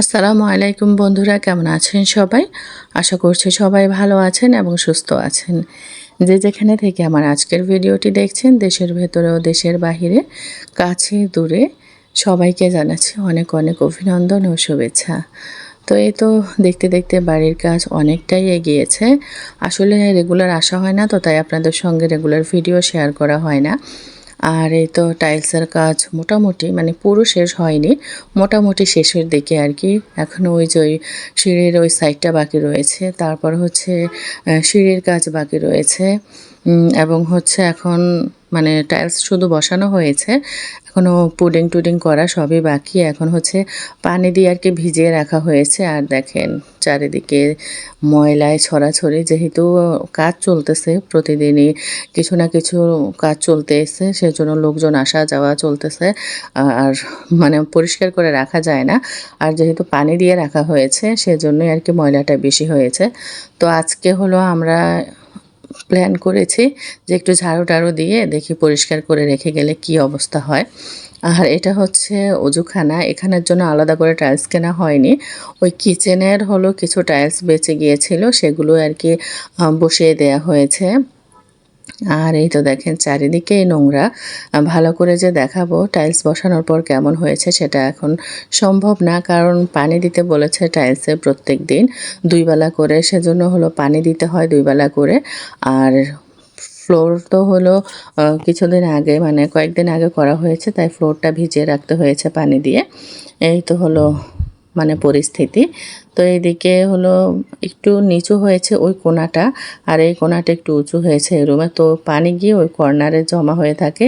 আসসালামু আলাইকুম বন্ধুরা, কেমন আছেন সবাই? আশা করছি সবাই ভালো আছেন এবং সুস্থ আছেন। যে যেখানে থেকে আমার আজকের ভিডিওটি দেখছেন, দেশের ভেতরে ও দেশের বাহিরে, কাছে, দূরে, সবাইকে জানাচ্ছি অনেক অনেক অভিনন্দন ও শুভেচ্ছা। তো এই তো দেখতে দেখতে বাড়ির কাজ অনেকটাই এগিয়েছে। আসলে রেগুলার আসা হয় না, তো তাই আপনাদের সঙ্গে রেগুলার ভিডিও শেয়ার করা হয় না। আর এই তো টাইলসের কাজ মোটামুটি মানে পুরো শেষ হয়নি, মোটামুটি শেষের দিকে আর কি। এখনও ওই যে ওই সিঁড়ির ওই সাইডটা বাকি রয়েছে, তারপর হচ্ছে সিঁড়ির কাজ বাকি রয়েছে এবং হচ্ছে এখন মানে টাইলস শুধু বসানো হয়েছে এখনও পুডিং টুডিং করা সবই বাকি, এখন হচ্ছে পানি দিয়ে আর কি ভিজিয়ে রাখা হয়েছে। আর দেখেন, চারিদিকে ময়লায় ছড়াছড়ি, যেহেতু কাজ চলতেছে প্রতিদিনই, কিছু না কিছু কাজ চলতেছে সেজন্য লোকজন আসা যাওয়া চলতেছে। আর মানে পরিষ্কার করে রাখা যায় না। আর যেহেতু পানি দিয়ে রাখা হয়েছে, সেজন্যই আর কি ময়লাটা বেশি হয়েছে। তো আজকে হলো আমরা প্ল্যান করেছি যে একটু ঝাড়ু টাড়ু দিয়ে দেখি পরিষ্কার করে রেখে গেলে কি অবস্থা হয়। আর এটা হচ্ছে অজুখানা, এখানের জন্য আলাদা করে টাইলস কেনা হয়নি। ওই কিচেনের হলো কিছু টাইলস বেঁচে গিয়েছিল সেগুলো আর কি বসিয়ে দেয়া হয়েছে। আর এই তো দেখেন চারিদিকে নোংরা। ভালো করে যে দেখাবো টাইলস বসানোর পর কেমন হয়েছে সেটা এখন সম্ভব না, কারণ পানি দিতে বলেছে টাইলসে প্রত্যেক দিন। দুইবেলা করে সেজন্য হলো পানি দিতে হয় দুইবেলা করে। আর ফ্লোর তো হলো কিছুদিন আগে মানে কয়েকদিন আগে করা হয়েছে, তাই ফ্লোরটা ভিজিয়ে রাখতে হয়েছে পানি দিয়ে। এই তো হলো মানে পরিস্থিতি। তো এইদিকে হলো একটু নিচু হয়েছে ওই কোণাটা আর এই কোনাটা একটু উঁচু হয়েছে এই রুমে। তো পানি গিয়ে ওই কর্নারে জমা হয়ে থাকে।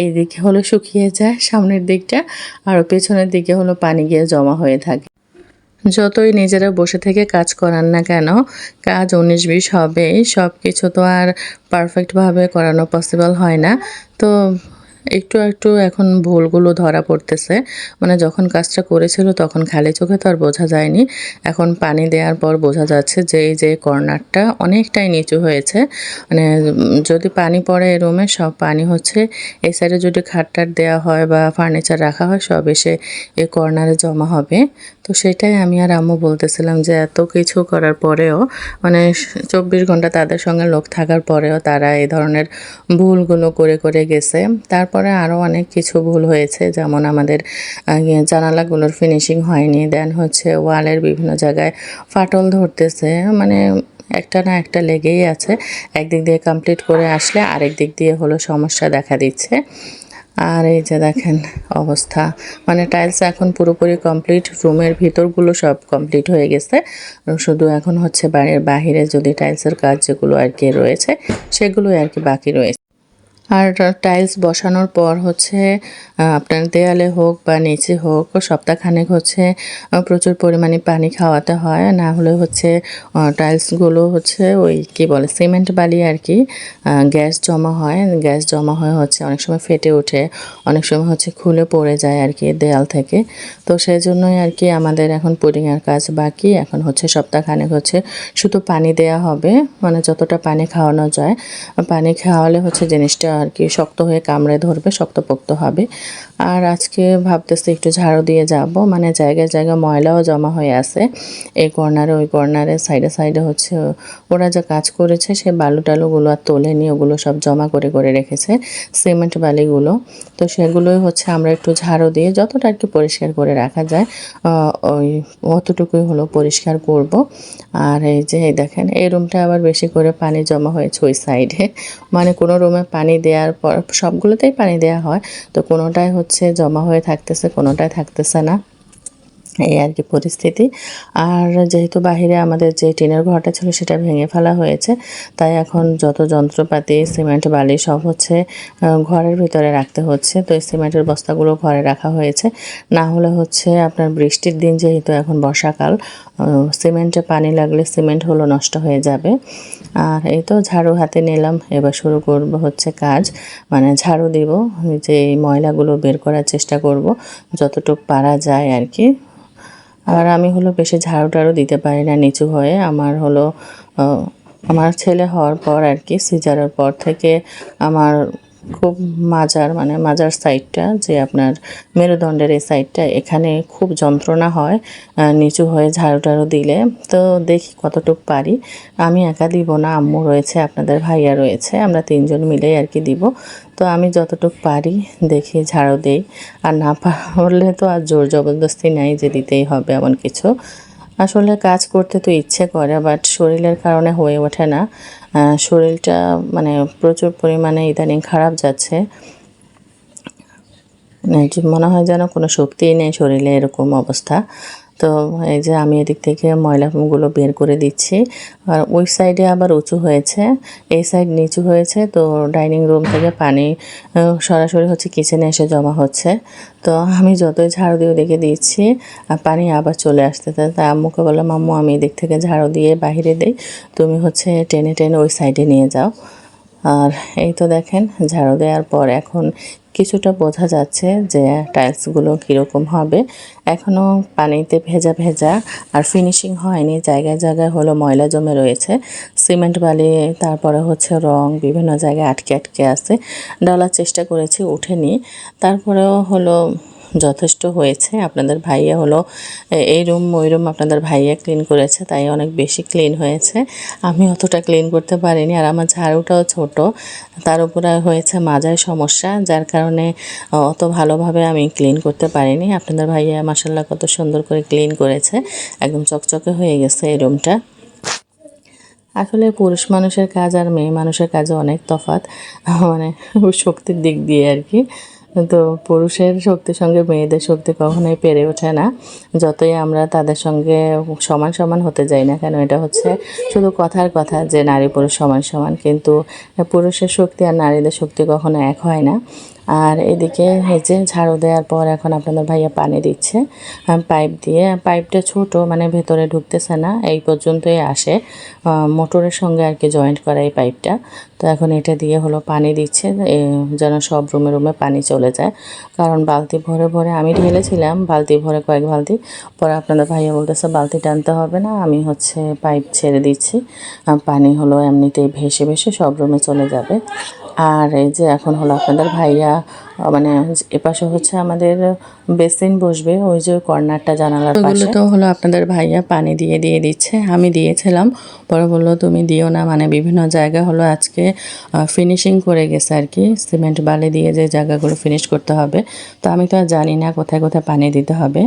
এই দিকে হলো শুকিয়ে যায় সামনের দিকটা, আর পেছনের দিকে হলো পানি গিয়ে জমা হয়ে থাকে। যতই নিজেরা বসে থেকে কাজ করান না কেন, কাজ উনিশ বিশ হবে সব কিছু তো আর পারফেক্টভাবে করানো পসিবল হয় না। তো একটু একটু এখন ভুলগুলো ধরা পড়তেছে। মানে যখন কাজটা করেছিল তখন খালি চোখে তো আর বোঝা যায়নি। এখন পানি দেওয়ার পর বোঝা যাচ্ছে যে এই যে কর্নারটা অনেকটাই নিচু হয়েছে। মানে যদি পানি পড়ে রুমে, সব পানি হচ্ছে। এই সাইডে যদি খাটটাট দেওয়া হয় বা ফার্নিচার রাখা হয়, সব এসে এই কর্নারে জমা হবে। তো সেটাই আমি আর আম্মু বলতেছিলাম যে এত কিছু করার পরেও মানে চব্বিশ ঘণ্টা তাদের সঙ্গে লোক থাকার পরেও তারা এই ধরনের ভুলগুলো করে করে গেছে। তারপরে আরও অনেক কিছু ভুল হয়েছে, যেমন আমাদের ইয়ে জানালাগুলোর ফিনিশিং হয়নি দেন হচ্ছে ওয়ালের বিভিন্ন জায়গায় ফাটল ধরতেছে মানে একটা না একটা লেগেই আছে। একদিক দিয়ে কমপ্লিট করে আসলে আরেক দিক দিয়ে হলো সমস্যা দেখা দিচ্ছে। আর এই যে দেখেন অবস্থা। মানে টাইলস এখন পুরোপুরি কমপ্লিট রুমের ভিতরগুলো সব কমপ্লিট হয়ে গেছে। শুধু এখন হচ্ছে বাড়ির বাহিরে যদি টাইলসের কাজ যেগুলো আর কি রয়েছে, সেগুলোই আর কি বাকি রয়েছে। আর টাইলস বসানোর পর হচ্ছে আপনার দেয়ালে হোক বা নিচে হোক, সপ্তাহখানেক হচ্ছে প্রচুর পরিমাণে পানি খাওয়াতে হয়। না হলে হচ্ছে টাইলসগুলো হচ্ছে ওই কি বলে সিমেন্ট বালি আর কি গ্যাস জমা হয়। গ্যাস জমা হয়ে হচ্ছে অনেক সময় ফেটে ওঠে, অনেক সময় হচ্ছে খুলে পড়ে যায় আর কি দেয়াল থেকে। তো সেই জন্যই আর কি আমাদের এখন পুডিংয়ের কাজ বাকি। এখন হচ্ছে সপ্তাহখানেক হচ্ছে শুধু পানি দেয়া হবে মানে যতটা পানি খাওয়ানো যায়। পানি খাওয়ালে হচ্ছে জিনিসটা আর কি শক্ত হয়ে কামড়ে ধরবে, শক্তপোক্ত হবে। আর আজকে ভাবতেছি একটু ঝাড়ু দিয়ে যাব মানে জায়গায় জায়গায় ময়লাও জমা হয়ে আছে। এই কর্নারে, ওই কর্নারে, সাইডে সাইডে হচ্ছে, ওরা যে কাজ করেছে, সে বালু টালুগুলো আর তোলেনি ওগুলো সব জমা করে করে রেখেছে, সিমেন্ট বালিগুলো। তো সেগুলোই হচ্ছে আমরা একটু ঝাড়ু দিয়ে যতটা আর কি পরিষ্কার করে রাখা যায় ওই অতটুকুই হলো পরিষ্কার করব। আর এই যে দেখেন, এই রুমটা আবার বেশি করে পানি জমা হয়েছে ওই সাইডে। মানে কোনো রুমে পানি দেওয়ার পর সবগুলোতেই পানি দেওয়া হয়। তো কোনোটাই হচ্ছে জমা হয়ে থাকতেছে, কোনোটাই থাকতেছে না। এই আর কি পরিস্থিতি। আর যেহেতু বাহিরে আমাদের যে টিনের ঘরটা ছিল সেটা ভেঙে ফেলা হয়েছে, তাই এখন যত যন্ত্রপাতি, সিমেন্ট, বালি সব হচ্ছে ঘরের ভিতরে রাখতে হচ্ছে। তো এই সিমেন্টের বস্তাগুলো ঘরে রাখা হয়েছে। না হলে হচ্ছে আপনার বৃষ্টির দিন যেহেতু এখন বর্ষাকাল সিমেন্টে পানি লাগলে সিমেন্ট হলো নষ্ট হয়ে যাবে। আর এই তো ঝাড়ু হাতে নিলাম। এবার শুরু করব হচ্ছে কাজ। মানে ঝাড়ু দিব। যে ময়লাগুলো বের করার চেষ্টা করব, যতটুকু পারা যায় আর কি। আর আমি হলো বেশি ঝাড়ু টাড়ু দিতে পারি না নিচু হয়ে। আমার হলো আমার ছেলে হওয়ার পর আর কি, সিজারের পর থেকে আমার খুব মাজার মানে মাজার সাইডটা যে আপনার মেরুদণ্ডের এই সাইডটা এখানে খুব যন্ত্রণা হয় নিচু হয়ে ঝাড়ু টাড়ু দিলে। তো দেখি কতটুকু পারি। আমি একা দিব না, আম্মু রয়েছে, আপনাদের ভাইয়া রয়েছে, আমরা তিনজন মিলেই আর কি দিব। তো আমি যতটুকু পারি, দেখি, ঝাড়ু দেই। আর না পারলে তো আর জোর জবরদস্তি নাই যে দিতেই হবে এমন কিছু। আসলে কাজ করতে তো ইচ্ছে করে বাট শরীরের কারণে হয়ে ওঠে না। শরীরটা মানে প্রচুর পরিমাণে ইদানিং খারাপ যাচ্ছে। মানে মনে হয় যেন কোনো শক্তিই নেই শরীরে এরকম অবস্থা। তো এই যে আমি এদিক থেকে ময়লাগুলো বের করে দিচ্ছি। আর ওই সাইডে আবার উঁচু হয়েছে। এই সাইড নিচু হয়েছে তো ডাইনিং রুম থেকে পানি সরাসরি হচ্ছে কিচেনে এসে জমা হচ্ছে। তো আমি যতই ঝাড়ু দিয়ে ওদিকে দিচ্ছি আর পানি আবার চলে আসতে তাই আম্মুকে বললাম, আম্মু, আমি এদিক থেকে ঝাড়ু দিয়ে বাইরে দিই। তুমি হচ্ছে টেনে টেনে ওই সাইডে নিয়ে যাও। আর এই তো দেখেন, ঝাড়ু দেওয়ার পর এখন কিছুটা বোঝা যাচ্ছে যে টাইলসগুলো কীরকম হবে। এখনও পানিতে ভেজা ভেজা আর ফিনিশিং হয়নি, জায়গায় জায়গায় হলো ময়লা জমে রয়েছে। সিমেন্ট বালি, তারপরে হচ্ছে রং, বিভিন্ন জায়গায় আটকে আটকে আছে। ডলার চেষ্টা করেছি উঠেনি। তারপরেও হলো যথেষ্ট হয়েছে। আপনাদের ভাইয়া হলো এই রুম, ওই রুম আপনাদের ভাইয়া ক্লিন করেছে, তাই অনেক বেশি ক্লিন হয়েছে। আমি অতটা ক্লিন করতে পারিনি, আর আমার ঝাড়ুটাও ছোট। তার উপরে হয়েছে মাজায় সমস্যা, যার কারণে অত ভালোভাবে আমি ক্লিন করতে পারিনি। আপনাদের ভাইয়া মাসাল্লাহ কত সুন্দর করে ক্লিন করেছে, একদম চকচকে হয়ে গেছে এই রুমটা। আসলে পুরুষ মানুষের কাজ আর মেয়ে মানুষের কাজে অনেক তফাৎ মানে শক্তির দিক দিয়ে আর কি। তো পুরুষের শক্তির সঙ্গে মেয়েদের শক্তি কখনোই পেরে ওঠে না। যতই আমরা তাদের সঙ্গে সমান সমান হতে যাই না কেন, এটা হচ্ছে শুধু কথার কথা যে নারী পুরুষ সমান সমান, কিন্তু পুরুষের শক্তি আর নারীদের শক্তি কখনো এক হয় না। আর এদিকে যে ঝাড়ু দেওয়ার পর এখন আপনাদের ভাইয়া পানি দিচ্ছে। পাইপ দিয়ে, পাইপটা ছোট মানে ভেতরে ঢুকতেছে না, এই পর্যন্তই আসে। মোটরের সঙ্গে আর কি জয়েন্ট করা এই পাইপটা। তো এখন এটা দিয়ে হলো পানি দিচ্ছে যেন সব রুমে রুমে পানি চলে যায়। কারণ বালতি ভরে ভরে আমি ঢেলেছিলাম, বালতি ভরে কয়েক বালতি। পরে আপনাদের ভাইয়া বলতেছে, বালতি টানতে হবে না, আমি হচ্ছে পাইপ ছেড়ে দিচ্ছি। পানি হলো এমনিতেই ভেসে ভেসে সব রুমে চলে যাবে। আর এই যে এখন হলো আপনাদের ভাইয়া মানে এপাশে হচ্ছে আমাদের বেসিন বসবে, ওই যে কর্নারটা জানালার পাশে। তো হলো আপনাদের ভাইয়া পানি দিয়ে দিয়ে দিচ্ছে, আমি দিয়েছিলাম। পরে বলল, তুমি দিও না মানে বিভিন্ন জায়গা হলো আজকে ফিনিশিং করে গেছে আর কি। সিমেন্ট বালি দিয়ে যে জায়গাগুলো ফিনিশ করতে হবে। তো আমি তো আর জানি না কোথায় কোথায় পানি দিতে হবে।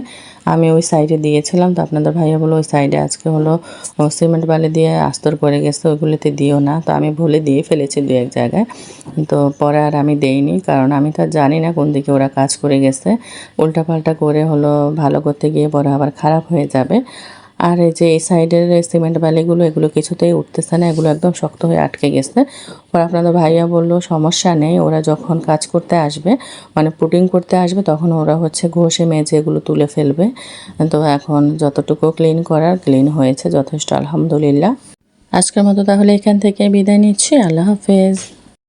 আমি ওই সাইডে দিয়েছিলাম, তো আপনাদের ভাইয়া বলো ওই সাইডে আজকে হলো সিমেন্ট বালি দিয়ে আস্তর করে গেছে ওইগুলোতে দিও না। তো আমি ভুলে দিয়ে ফেলেছি দু এক জায়গায়। তো পরে আর আমি দেইনি, কারণ আমি তো জানি না কোন দিকে ওরা কাজ করে গেছে। উল্টাপাল্টা করে হলো ভালো করতে গিয়ে পরে আবার খারাপ হয়ে যাবে। আর এই যে এই সাইডের সিমেন্ট বালিগুলো, এগুলো কিছুতেই উঠতেছে না, এগুলো একদম শক্ত হয়ে আটকে গেছে। পরে আপনাদের ভাইয়া বলল, সমস্যা নেই, ওরা যখন কাজ করতে আসবে মানে পুটিং করতে আসবে, তখন ওরা হচ্ছে ঘষে মেজে এগুলো তুলে ফেলবে। তো এখন যতটুকু ক্লিন করার ক্লিন হয়েছে যথেষ্ট, আলহামদুলিল্লাহ। আজকের মতো তাহলে এখান থেকে বিদায় নিচ্ছি। আল্লাহ হাফেজ।